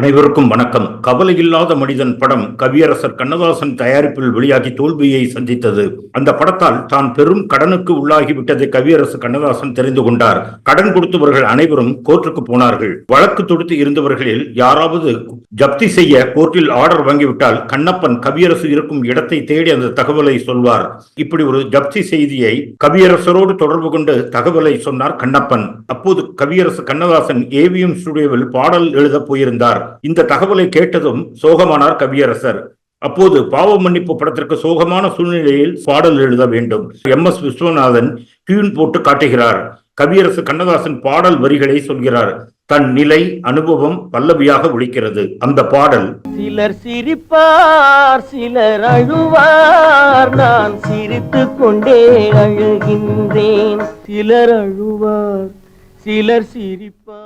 அனைவருக்கும் வணக்கம். கவலையில்லாத மனிதன் படம் கவியரசர் கண்ணதாசன் தயாரிப்பில் வெளியாகி தோல்வியை சந்தித்தது. அந்த படத்தால் தான் பெரும் கடனுக்கு உள்ளாகிவிட்டதை கவியரசு கண்ணதாசன் தெரிந்து கொண்டார். கடன் கொடுத்தவர்கள் அனைவரும் கோர்ட்டுக்கு போனார்கள். வழக்கு தொடுத்து இருந்தவர்களில் யாராவது ஜப்தி செய்ய கோர்ட்டில் ஆர்டர் வாங்கிவிட்டால் கண்ணப்பன் கவியரசு இருக்கும் இடத்தை தேடி அந்த தகவலை சொல்வார். இப்படி ஒரு ஜப்தி செய்தியை கவியரசரோடு தொடர்பு கொண்டு தகவலை சொன்னார் கண்ணப்பன். அப்போது கவியரசு கண்ணதாசன் ஏவிஎம் ஸ்டுடியோவில் பாடல் எழுத போயிருந்தார். இந்த தகவலை கேட்டதும் சோகமானார் கவியரசர். அப்போது பாவ மன்னிப்பு படத்திற்கு சோகமான சூழ்நிலையில் பாடல் எழுத வேண்டும். எம். எஸ். விஸ்வநாதன் டியூன் போட்டு காட்டுகிறார். கவியரசு கண்ணதாசன் பாடல் வரிகளை சொல்கிறார். தன் நிலை அனுபவம் பல்லவியாக ஒழிக்கிறது. அந்த பாடல். சிலர் சிரிப்பார் சிலர் அழுவார். நான் சிரித்துக் கொண்டே அழுகின்றேன். சிலர் அழுவார் சிலர் சிரிப்பார்.